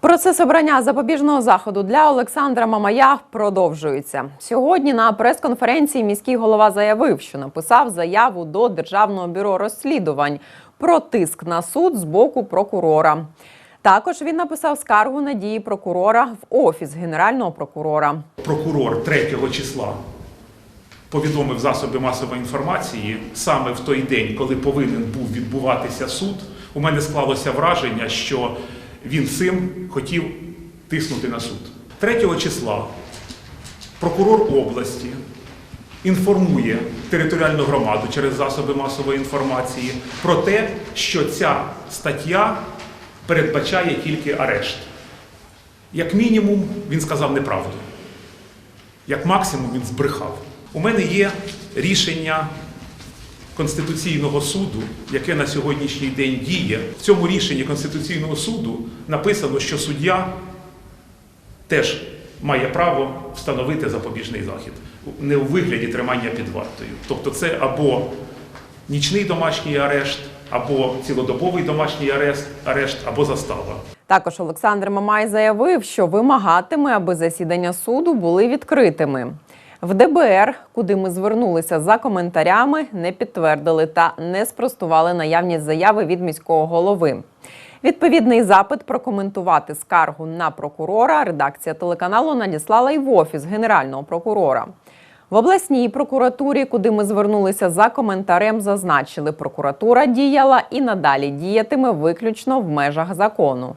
Процес обрання запобіжного заходу для Олександра Мамая продовжується. Сьогодні на прес-конференції міський голова заявив, що написав заяву до Державного бюро розслідувань про тиск на суд з боку прокурора. Також він написав скаргу на дії прокурора в офіс генерального прокурора. прокурор 3 числа повідомив засоби масової інформації саме в той день, коли повинен був відбуватися суд. У мене склалося враження, що він цим хотів тиснути на суд. 3 числа прокурор області інформує територіальну громаду через засоби масової інформації про те, що ця стаття передбачає тільки арешт. Як мінімум, він сказав неправду як максимум він збрехав. У мене є рішення Конституційного суду, яке на сьогоднішній день діє. В цьому рішенні Конституційного суду написано, що суддя теж має право встановити запобіжний захід не у вигляді тримання під вартою. Тобто це або нічний домашній арешт, або цілодобовий домашній арешт, арешт або застава. Також Олександр Мамай заявив, що вимагатиме, аби засідання суду були відкритими. В ДБР, куди ми звернулися за коментарями, не підтвердили та не спростували наявність заяви від міського голови. Відповідний запит прокоментувати скаргу на прокурора редакція телеканалу надіслала й в офіс генерального прокурора. В обласній прокуратурі, куди ми звернулися за коментарем, зазначили, прокуратура діяла і надалі діятиме виключно в межах закону.